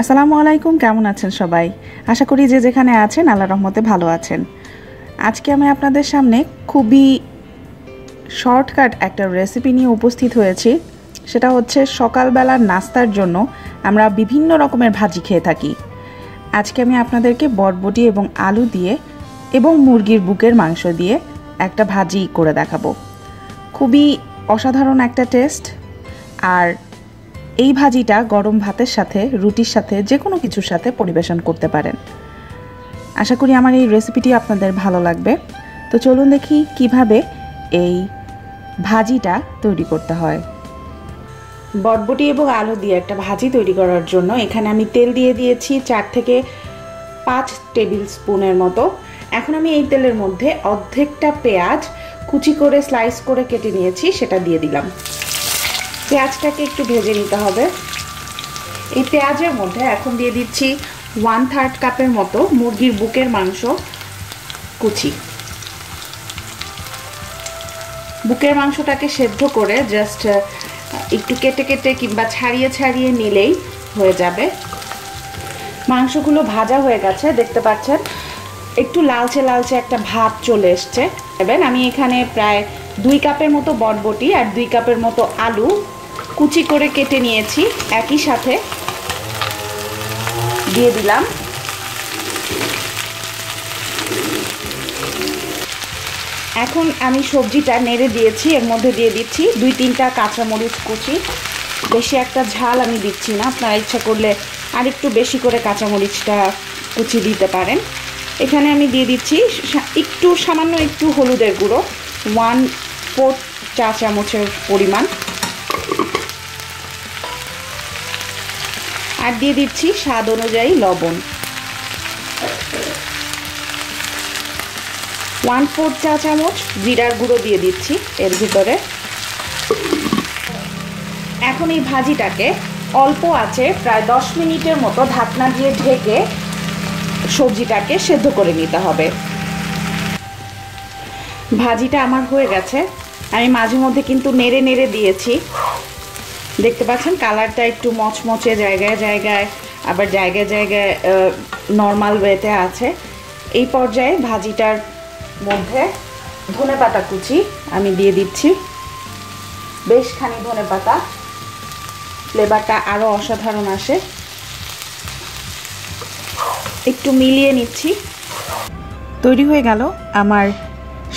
আসসালামু আলাইকুম, কেমন আছেন সবাই? আশা করি যে যেখানে আছেন, আল্লাহ রহমতে ভালো আছেন। আজকে আমি আপনাদের সামনে খুবই শর্টকাট একটা রেসিপি নিয়ে উপস্থিত হয়েছি। সেটা হচ্ছে সকালবেলার নাস্তার জন্য আমরা বিভিন্ন রকমের ভাজি খেয়ে থাকি। আজকে আমি আপনাদেরকে বরবটি এবং আলু দিয়ে এবং মুরগির বুকের মাংস দিয়ে একটা ভাজি করে দেখাবো। খুবই অসাধারণ একটা টেস্ট আর এই ভাজিটা গরম ভাতের সাথে, রুটির সাথে যে কোনো কিছুর সাথে পরিবেশন করতে পারেন। আশা করি আমার এই রেসিপিটি আপনাদের ভালো লাগবে। তো চলুন দেখি কীভাবে এই ভাজিটা তৈরি করতে হয়। বটবটি এবং আলু দিয়ে একটা ভাজি তৈরি করার জন্য এখানে আমি তেল দিয়ে দিয়েছি চার থেকে পাঁচ টেবিল স্পুনের মতো। এখন আমি এই তেলের মধ্যে অর্ধেকটা পেঁয়াজ কুচি করে স্লাইস করে কেটে নিয়েছি, সেটা দিয়ে দিলাম। পেঁয়াজটাকে একটু ভেজে নিতে হবে। এই পেঁয়াজের মধ্যে এখন দিয়ে দিচ্ছি ওয়ান থার্ড কাপের মতো মুরগির বুকের মাংস কুচি। বুকের মাংসটাকে সেদ্ধ করে জাস্ট একটু কেটে কেটে কিংবা ছাড়িয়ে ছাড়িয়ে নিলেই হয়ে যাবে। মাংসগুলো ভাজা হয়ে গেছে, দেখতে পাচ্ছেন? একটু লালচে লালচে একটা ভাব চলে এসছে। এবার আমি এখানে প্রায় দুই কাপের মতো বটবটি আর দুই কাপের মতো আলু কুচি করে কেটে নিয়েছি, একই সাথে দিয়ে দিলাম। এখন আমি সবজিটা নেড়ে দিয়েছি, এর মধ্যে দিয়ে দিচ্ছি দুই তিনটা কাঁচামরিচ কুচি। বেশি একটা ঝাল আমি দিচ্ছি না, আপনারা ইচ্ছা করলে আর একটু বেশি করে কাঁচামরিচটা কুচি দিতে পারেন। এখানে আমি দিয়ে দিচ্ছি একটু সামান্য একটু হলুদের গুঁড়ো ওয়ান ফোর চা চামচের পরিমাণ। আর দিয়ে দিচ্ছি স্বাদ অনুযায়ী লবণ। ওয়ান ফোর চা চামচ জিরার গুঁড়ো দিয়ে দিচ্ছি এর ভিতরে। এখন এই ভাজিটাকে অল্প আছে, প্রায় দশ মিনিটের মতো ঢাকনা দিয়ে ঢেকে সবজিটাকে সেদ্ধ করে নিতে হবে। ভাজিটা আমার হয়ে গেছে। আমি মাঝে মধ্যে কিন্তু নেড়ে নেড়ে দিয়েছি। দেখতে পাচ্ছেন? কালারটা একটু মচমচে, জায়গায় জায়গায়, আবার জায়গায় জায়গায় নর্মাল ওয়েতে আছে। এই পর্যায়ে ভাজিটার মধ্যে ধনে পাতা কুচি আমি দিয়ে দিচ্ছি। বেশ খানি ধনে পাতা। ফ্লেভারটা আরও অসাধারণ আসে। একটু মিলিয়ে নিচ্ছি। তৈরি হয়ে গেল আমার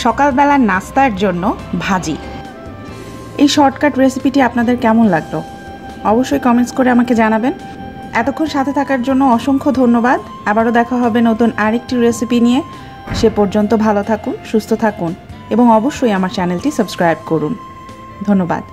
সকালবেলার নাস্তার জন্য ভাজি। এই শর্টকাট রেসিপিটি আপনাদের কেমন লাগল? অবশ্যই কমেন্টস করে আমাকে জানাবেন। এতক্ষণ সাথে থাকার জন্য অসংখ্য ধন্যবাদ। আবারও দেখা হবে নতুন আরেকটি রেসিপি নিয়ে। সে পর্যন্ত ভালো থাকুন, সুস্থ থাকুন এবং অবশ্যই আমার চ্যানেলটি সাবস্ক্রাইব করুন। ধন্যবাদ।